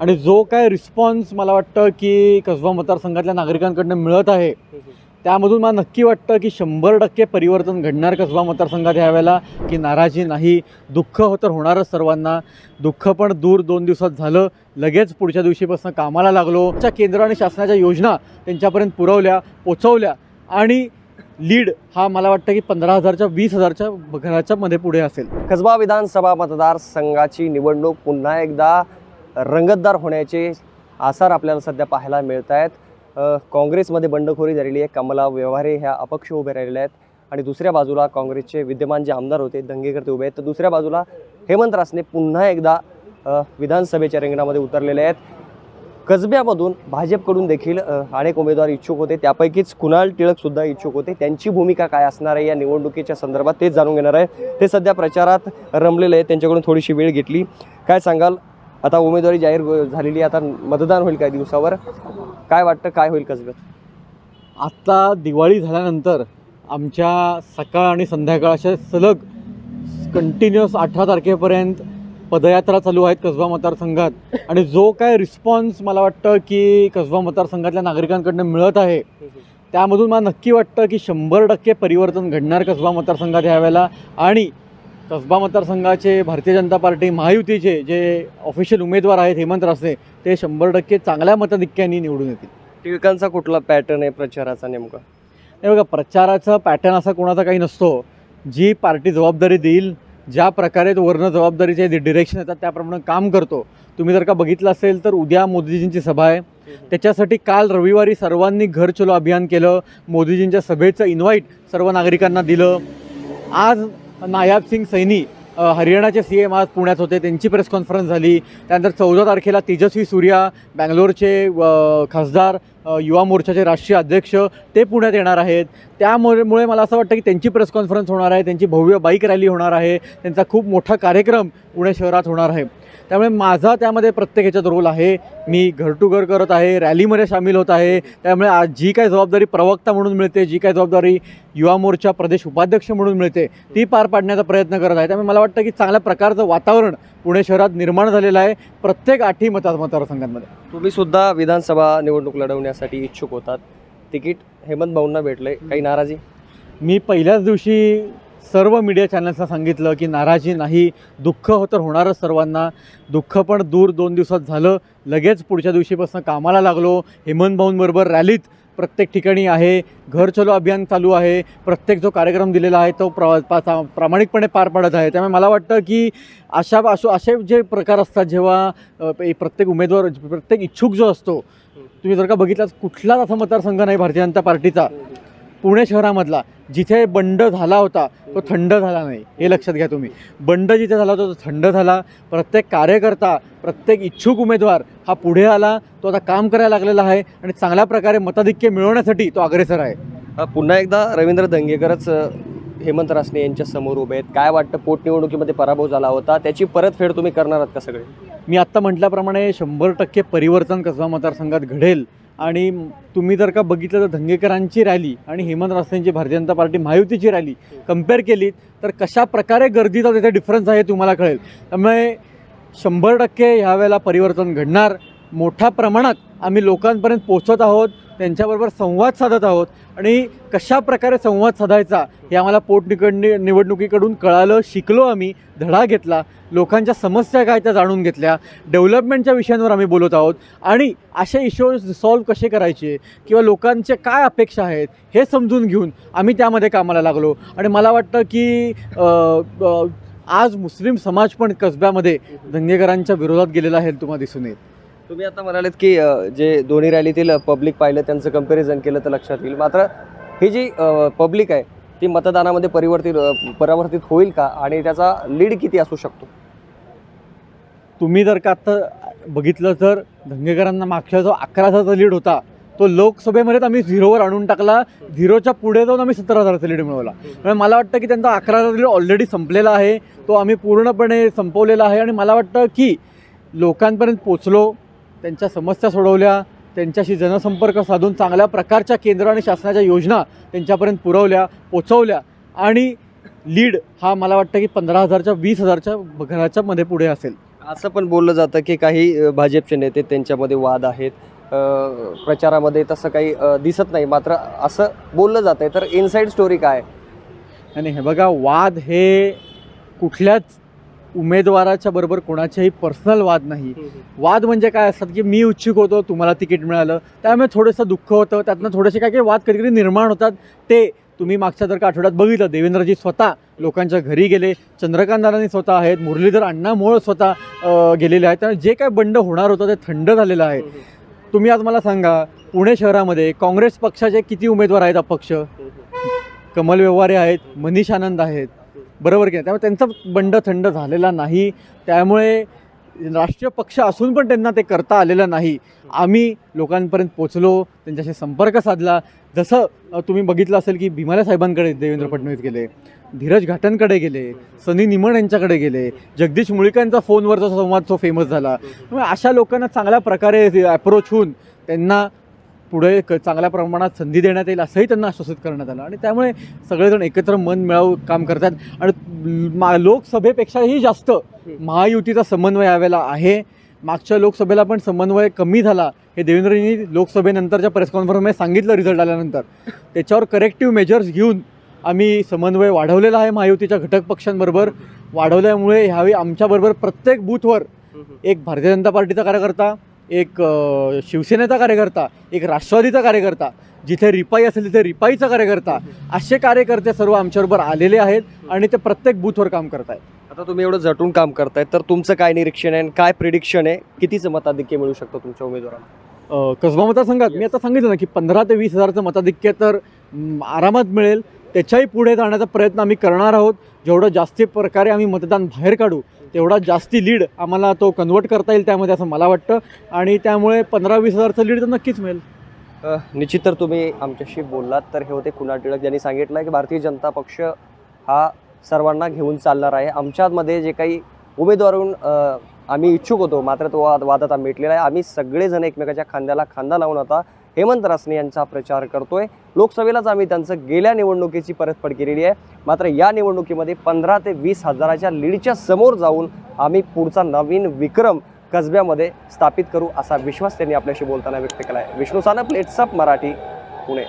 आणि जो काय रिस्पॉन्स मला वाटतं की कसबा मतदारसंघातल्या नागरिकांकडनं मिळत आहे त्यामधून मला नक्की वाटतं की शंभर टक्के परिवर्तन घडणार कसबा मतदारसंघात यावेळेला की नाराजी नाही दुःख हो तर होणारच सर्वांना. दुःख पण दूर दोन दिवसात झालं लगेच पुढच्या दिवशीपासून कामाला लागलो. च्या केंद्र आणि शासनाच्या योजना त्यांच्यापर्यंत पुरवल्या पोचवल्या. आणि लीड हा मला वाटतं की पंधरा हजारच्या वीस हजारच्या घराच्या मध्ये पुढे असेल. कसबा विधानसभा मतदारसंघाची निवडणूक पुन्हा एकदा रंगतदार होण्याचे आसार आपल्याला सध्या पाहायला मिळत आहेत काँग्रेसमध्ये बंडखोरी झालेली आहे कमला व्यवहारे ह्या अपक्ष उभे राहिलेल्या आहेत. आणि दुसऱ्या बाजूला काँग्रेसचे विद्यमान जे आमदार होते दंगेकर्ते उभे आहेत. तर दुसऱ्या बाजूला हेमंत रासने पुन्हा एकदा विधानसभेच्या रिंगणामध्ये उतरलेले आहेत. कसब्यामधून भाजपकडून देखील अनेक उमेदवार इच्छुक होते. त्यापैकीच कुणाल टिळकसुद्धा इच्छुक होते. त्यांची भूमिका काय असणार आहे या निवडणुकीच्या संदर्भात तेच जाणून घेणार आहे. ते सध्या प्रचारात रमलेले आहेत. त्यांच्याकडून थोडीशी वेळ घेतली. काय सांगाल? आता उमेदवारी जाहीर हो- झालेली आता मतदान होईल काही दिवसावर. काय वाटतं काय होईल कसब्यात आत्ता दिवाळी झाल्यानंतर आमच्या सकाळ आणि संध्याकाळ अशा सलग कंटिन्युअस अठरा तारखेपर्यंत पदयात्रा चालू आहेत कसबा मतदारसंघात. आणि जो काय रिस्पॉन्स मला वाटतं की कसबा मतदारसंघातल्या नागरिकांकडनं मिळत आहे त्यामधून मला नक्की वाटतं की शंभर टक्के परिवर्तन घडणार कसबा मतदारसंघात यावेळेला आणि कसबा मतदारसंघाचे भारतीय जनता पार्टी महायुतीचे जे ऑफिशियल उमेदवार आहेत हेमंत रासने ते शंभर टक्के चांगल्या मताधिक्याने निवडून येतील. टिळकांचा कुठला पॅटर्न आहे प्रचाराचा नेमका? हे बघा प्रचाराचा पॅटर्न असा कोणाचा काही नसतो. जी पार्टी जबाबदारी देईल ज्या प्रकारे तो वर्ण जबाबदारीचे डिरेक्शन येतात त्याप्रमाणे काम करतो. तुम्ही जर का बघितलं असेल तर उद्या मोदीजींची सभा आहे. त्याच्यासाठी काल रविवारी सर्वांनी घर चलो अभियान केलं. मोदीजींच्या सभेचं इन्व्हाइट सर्व नागरिकांना दिलं. आज नायाब सिंग सैनी हरियाणाचे सी एम आज पुण्यात होते. त्यांची प्रेस कॉन्फरन्स झाली. त्यानंतर चौदा तारखेला तेजस्वी सूर्या बँगलोरचे खासदार युवा मोर्चाचे राष्ट्रीय अध्यक्ष ते पुण्यात येणार आहेत. त्यामुळे मुळे मला असं वाटतं की त्यांची प्रेस कॉन्फरन्स होणार आहे त्यांची भव्य बाईक रॅली होणार आहे त्यांचा खूप मोठा कार्यक्रम पुणे शहरात होणार आहे. त्यामुळे माझा त्यामध्ये प्रत्येक ह्याच्यात रोल आहे. मी घर टू घर करत आहे रॅलीमध्ये सामील होत आहे. त्यामुळे आज जी काय जबाबदारी प्रवक्ता म्हणून मिळते जी काय जबाबदारी युवा मोर्चा प्रदेश उपाध्यक्ष म्हणून मिळते ती पार पाडण्याचा प्रयत्न करत आहे. त्यामुळे मला वाटतं की चांगल्या प्रकारचं वातावरण पुणे शहरात निर्माण झालेलं आहे. प्रत्येक आठी मता मतदारसंघांमध्ये. तुम्ही सुद्धा विधानसभा निवडणूक लढवण्यासाठी इच्छुक होतात. तिकीट हेमंत भाऊंना भेटलंय. काही नाराजी? मी पहिल्याच दिवशी सर्व मीडिया चॅनल्सना सांगितलं की नाराजी नाही दुःख हो तर होणारच सर्वांना. दुःख पण दूर दोन दिवसात झालं. लगेच पुढच्या दिवशीपासून कामाला लागलो. हेमंत भाऊंबरोबर रॅलीत प्रत्येक ठिकाणी आहे. घर चलो अभियान चालू आहे. प्रत्येक जो कार्यक्रम दिलेला आहे तो प्र पा- प्रामाणिकपणे पार पाडत आहे. त्यामुळे मला वाटतं की अशा असो असे जे प्रकार असतात जेव्हा प्रत्येक उमेदवार प्रत्येक इच्छुक जो असतो तुम्ही जर का बघितलात कुठलाच असा मतदारसंघ नाही भारतीय जनता पार्टीचा. पुणे शहरामधला जिथे बंड झाला होता तो थंड झाला नाही. हे लक्षात घ्या तुम्ही. बंड जिथे झाला होता तो थंड झाला. प्रत्येक कार्यकर्ता प्रत्येक इच्छुक उमेदवार हा पुढे आला. तो आता काम करायला लागलेला आहे आणि चांगल्या प्रकारे मताधिक्य मिळवण्यासाठी तो अग्रेसर आहे. पुन्हा एकदा रवींद्र दंगेकरच हेमंत रासने यांच्या समोर उभे आहेत. काय वाटतं पोटनिवडणुकीमध्ये पराभव झाला होता? त्याची परतफेड तुम्ही करणार आहात का सगळे? मी आत्ता म्हटल्याप्रमाणे शंभर टक्के परिवर्तन कसबा मतदारसंघात घडेल आणि तुम्ही जर का बघितलं तर धंगेकरांची रॅली आणि हेमंत रासनेंची भारतीय जनता पार्टी महायुतीची रॅली कंपेअर केली तर कशा प्रकारे गर्दीचा तिथे डिफरन्स आहे तुम्हाला कळेल. त्यामुळे शंभर टक्के ह्यावेळेला परिवर्तन घडणार. मोठ्या प्रमाणात आम्ही लोकांपर्यंत पोचत आहोत. त्यांच्याबरोबर संवाद साधत आहोत. आणि कशा प्रकारे संवाद साधायचा हे आम्हाला पोटनिकडणी निवडणुकीकडून कळालं शिकलो आम्ही धडा घेतला. लोकांच्या समस्या काय त्या जाणून घेतल्या. डेव्हलपमेंटच्या विषयांवर आम्ही बोलत आहोत. आणि असे इश्यूज सॉल्व्ह कसे करायचे किंवा लोकांचे काय अपेक्षा आहेत हे समजून घेऊन आम्ही त्यामध्ये कामाला लागलो. आणि मला वाटतं की आज मुस्लिम समाज पण कसब्यामध्ये दंगेकरांच्या विरोधात गेलेला आहे तुम्हाला दिसून येईल. तुम्ही आता म्हणालेत की अ, जे दोन्ही रॅलीतील पब्लिक पाहिलं त्यांचं कंपॅरिझन केलं तर लक्षात येईल. मात्र ही जी पब्लिक आहे ती मतदानामध्ये परिवर्तित अ, परावर्तित होईल का? आणि त्याचा लीड किती असू शकतो? तुम्ही जर का आत्ता बघितलं तर धंगेकरांना मागच्या जो अकरा लीड होता तो लोकसभेमध्ये आम्ही झिरोवर आणून टाकला. झिरोच्या पुढे जाऊन आम्ही सतरा हजाराचा लीड मिळवला. त्यामुळे मला वाटतं की त्यांचा अकरा हजार लीड ऑलरेडी संपलेला आहे. तो आम्ही पूर्णपणे संपवलेला आहे. आणि मला वाटतं की लोकांपर्यंत पोचलो. त्यांच्या समस्या सोडवल्या त्यांच्याशी जनसंपर्क साधून चांगल्या प्रकारच्या केंद्र आणि शासनाच्या योजना त्यांच्यापर्यंत पुरवल्या पोचवल्या. आणि लीड हा मला वाटतं की पंधरा हजारच्या वीस हजारच्या घराच्या मध्ये पुढे असेल. असं पण बोललं जातं की काही भाजपचे नेते त्यांच्यामध्ये वाद आहेत. प्रचारामध्ये तसं काही दिसत नाही. मात्र असं बोललं जात आहे तर इनसाईड स्टोरी काय? आणि हे बघा वाद हे कुठल्याच उमेदवाराच्या बरोबर कोणाच्याही पर्सनल वाद नाही. वाद म्हणजे काय असतात की मी इच्छुक होतो तुम्हाला तिकीट मिळालं. त्यामुळे थोडंसं दुःख होतं. त्यातनं थोडेसे काय काही वाद कधी कधी निर्माण होतात. ते तुम्ही मागच्या जर का आठवड्यात बघितलं. देवेंद्रजी स्वतः लोकांच्या घरी गेले. चंद्रकांत दादांनी स्वतः आहेत. मुरलीधर अण्णामुळं स्वतः अं, गेलेले आहेत. त्यामुळे जे काय बंड होणार होतं ते थंड झालेलं आहे. तुम्ही आज मला सांगा पुणे शहरामध्ये काँग्रेस पक्षाचे किती उमेदवार आहेत अपक्ष? कमल व्यवहारे आहेत मनीष आनंद आहेत. बरोबर की नाही? त्यामुळे त्यांचा बंड थंड झालेला नाही. त्यामुळे राष्ट्रीय पक्ष असून पण त्यांना ते करता आलेलं नाही. आम्ही लोकांपर्यंत पोचलो त्यांच्याशी संपर्क साधला. जसं तुम्ही बघितलं असेल की भीमाल्या साहेबांकडे देवेंद्र फडणवीस गेले धीरज घाटनकडे गेले सनी निमण यांच्याकडे गेले जगदीश मुळीकांचा फोनवरचा संवाद तो फेमस झाला. अशा लोकांना चांगल्या प्रकारे अप्रोच होऊन त्यांना पुढे क चांगल्या प्रमाणात संधी देण्यात येईल असंही त्यांना आश्वासित करण्यात आलं. आणि त्यामुळे सगळेजण एकत्र मन मिळावून काम करतात. आणि मा- लोकसभेपेक्षाही जास्त महायुतीचा समन्वय यावेळेला आहे. मागच्या लोकसभेला पण समन्वय कमी झाला. हे देवेंद्रजींनी लोकसभेनंतरच्या प्रेस कॉन्फरन्समध्ये सांगितलं रिझल्ट आल्यानंतर. त्याच्यावर करेक्टिव्ह मेजर्स घेऊन आम्ही समन्वय वाढवलेला आहे महायुतीच्या घटक पक्षांबरोबर. वाढवल्यामुळे ह्यावेळी आमच्याबरोबर प्रत्येक बूथवर एक भारतीय जनता पार्टीचा कार्यकर्ता एक शिवसेनेचा कार्यकर्ता एक राष्ट्रवादीचा कार्यकर्ता जिथे रिपाई असेल तिथे रिपाईचा कार्यकर्ता असे कार्यकर्ते सर्व आमच्याबरोबर आलेले आहेत आणि ते प्रत्येक बूथवर काम करत आहेत आता तुम्ही एवढं झटून काम करताय तर तुमचं काय निरीक्षण आहे आणि काय प्रिडिक्शन आहे? कितीचं मताधिक्य मिळू शकतं तुमच्या उमेदवारांना कसबा मतदारसंघात मी आता सांगितलं ना की पंधरा ते वीस हजारचं मताधिक्य तर आरामात मिळेल. त्याच्याही पुढे जाण्याचा प्रयत्न आम्ही करणार आहोत. जेवढं जास्ती प्रकारे आम्ही मतदान बाहेर काढू तेवढा जास्ती लीड आम्हाला तो कन्वर्ट करता येईल त्यामध्ये असं मला वाटतं. आणि त्यामुळे पंधरा वीस हजारचं लीड तर नक्कीच मिळेल. निश्चित तर तुम्ही आमच्याशी बोललात तर हे होते कुणाल टिळक यांनी सांगितलं की भारतीय जनता पक्ष हा सर्वांना घेऊन चालणार आहे. आमच्यामध्ये जे काही उमेदवारून आम्ही इच्छुक होतो मात्र तो वाद वाद आता मिटलेला आहे. आम्ही सगळेजण एकमेकाच्या खांद्याला खांदा लावून आता हेमंत रासने यांचा प्रचार करतोय. लोकसभेलाच आम्ही त्यांचं गेल्या निवडणुकीची परतफेड केलेली आहे. मात्र या निवडणुकीमध्ये पंधरा ते वीस हजाराच्या लीडच्या समोर जाऊन आम्ही पुढचा नवीन विक्रम कसब्यामध्ये स्थापित करू असा विश्वास त्यांनी आपल्याशी बोलताना व्यक्त केला आहे विष्णू सानप लेट्सअप मराठी पुणे.